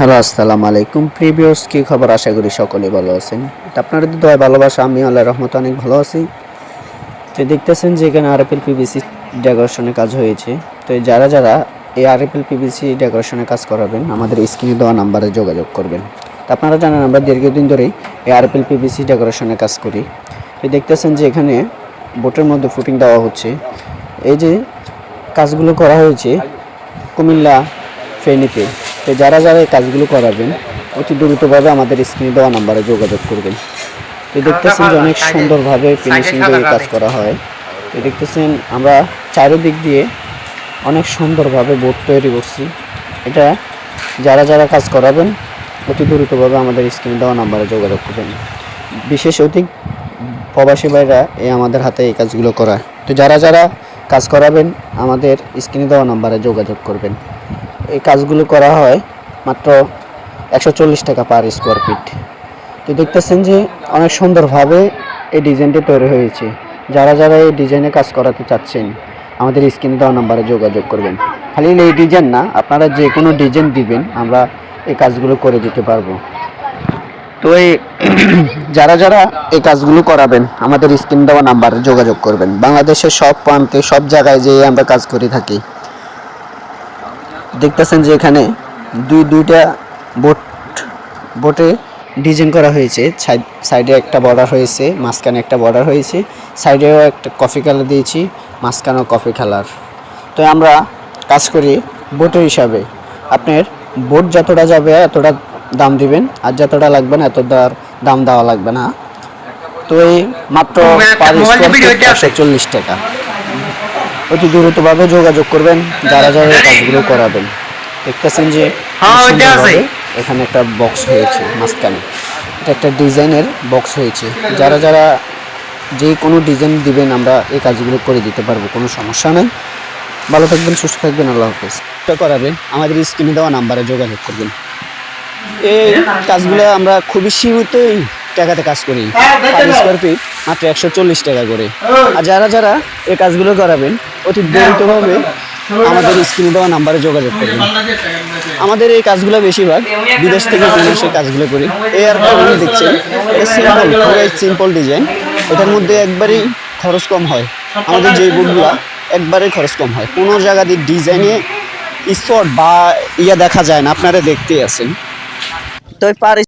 Hello, আসসালামু আলাইকুম। Previous কি খবর? আশা করি সকলে ভালো আছেন। তো আপনাদের দোয়া, ভালোবাসা, আমি আল্লাহ রহমত অনেক ভালো আছি। তো দেখতেছেন যে এখানে আরএফএল পিভিসি ডেকোরেশনের কাজ হয়েছে। তো যারা যারা এই আরএফএল পিভিসি ডেকোরেশনের কাজ করাবেন, আমাদের স্ক্রিনে দেওয়া নাম্বারে যোগাযোগ করবেন। তো আপনারা জানেন, আমরা দীর্ঘদিন ধরেই এই আরএফএল পিভিসি ডেকোরেশনের কাজ করি। তো দেখতেছেন যে এখানে বোটের মধ্যে ফুটিং দেওয়া হচ্ছে। এই যে কাজগুলো করা হয়েছে কুমিল্লা ফেনীতে। তো যারা যারা এই কাজগুলো করাবেন অতি দ্রুতভাবে আমাদের স্ক্রিনে দেওয়া নাম্বারে যোগাযোগ করবেন। তো দেখতেছেন যে অনেক সুন্দরভাবে ফিনিশিং দিয়ে কাজ করা হয়। তো দেখতেছেন আমরা চারিদিক দিয়ে অনেক সুন্দরভাবে বোর্ড তৈরি করছি। এটা যারা যারা কাজ করাবেন অতি দ্রুতভাবে আমাদের স্ক্রিনে দেওয়া নাম্বারে যোগাযোগ করবেন। বিশেষ অতি প্রবাসী ভাইরা এই আমাদের হাতে এই কাজগুলো করা তো যারা যারা কাজ করাবেন, আমাদের স্ক্রিনে দেওয়া নাম্বারে যোগাযোগ করবেন। এই কাজগুলো করা হয় মাত্র একশো চল্লিশ টাকা পার স্কোয়ার ফিট তো দেখতেছেন যে অনেক সুন্দরভাবে এই ডিজাইনটি তৈরি হয়েছে। যারা যারা এই ডিজাইনে কাজ করাতে চাচ্ছেন, আমাদের স্ক্রিনে দেওয়া নাম্বারে যোগাযোগ করবেন। খালি এই ডিজাইন না, আপনারা যে কোনো ডিজাইন দিবেন, আমরা এই কাজগুলো করে দিতে পারব। তো এই যারা যারা এই কাজগুলো করাবেন, আমাদের স্ক্রিন দেওয়া নাম্বারে যোগাযোগ করবেন। বাংলাদেশের সব প্রান্তে, সব জায়গায় যেয়ে আমরা কাজ করে থাকি। দেখতেছেন যে এখানে দুই, দুইটা বোট, বোটে ডিজাইন করা হয়েছে। সাইড- সাইডে একটা বর্ডার হয়েছে, মাঝখানে একটা বর্ডার হয়েছে। সাইডেও একটা কফি কালার দিয়েছি, মাঝখানেও কফি কালার। তো আমরা কাজ করি বোটের হিসাবে। আপনার বোট যতটা যাবে, এতটা দাম দিবেন। আর যতটা লাগবে না এতটা দাম দেওয়া লাগবে না। তো এই মাত্র পার একশো চল্লিশ টাকা। অতি দ্রুতভাবে যোগাযোগ করবেন যারা যারা এই কাজগুলো করাবেন। দেখতেছেন যে হ্যাঁ। এখানে একটা বক্স হয়েছে মাঝখানে। এটা একটা ডিজাইনের বক্স হয়েছে। যারা যারা যে কোনো ডিজাইন দিবেন আমরা এই কাজগুলো করে দিতে পারব কোনো সমস্যা নেই। ভালো থাকবেন সুস্থ থাকবেন আল্লাহ হাফেজ। এটা করাবেন আমাদের স্ক্রিনে দেওয়া নাম্বারে যোগাযোগ করবেন। এই কাজগুলো আমরা খুবই সীমিত টাকাতে কাজ করি। পার স্কোয়ার ফিট মাত্র একশো চল্লিশ টাকা করে। আর যারা যারা এই কাজগুলো করাবেন অতি দ্রুতভাবে আমাদের স্ক্রিনে দেওয়া নাম্বারে যোগাযোগ করবেন। আমাদের এই কাজগুলো বেশিরভাগ বিদেশ থেকে সেই কাজগুলো করি। এই আর আপনি দেখছেন এটা সিম্পল খুবই সিম্পল ডিজাইন এটার মধ্যে একবারেই খরচ কম হয়। আমাদের যে বুটগুলা একবারেই খরচ কম হয়। কোনো জায়গা দিয়ে ডিজাইনে স্পট বা ইয়া দেখা যায় না আপনারা দেখতেই আছেন। তো পার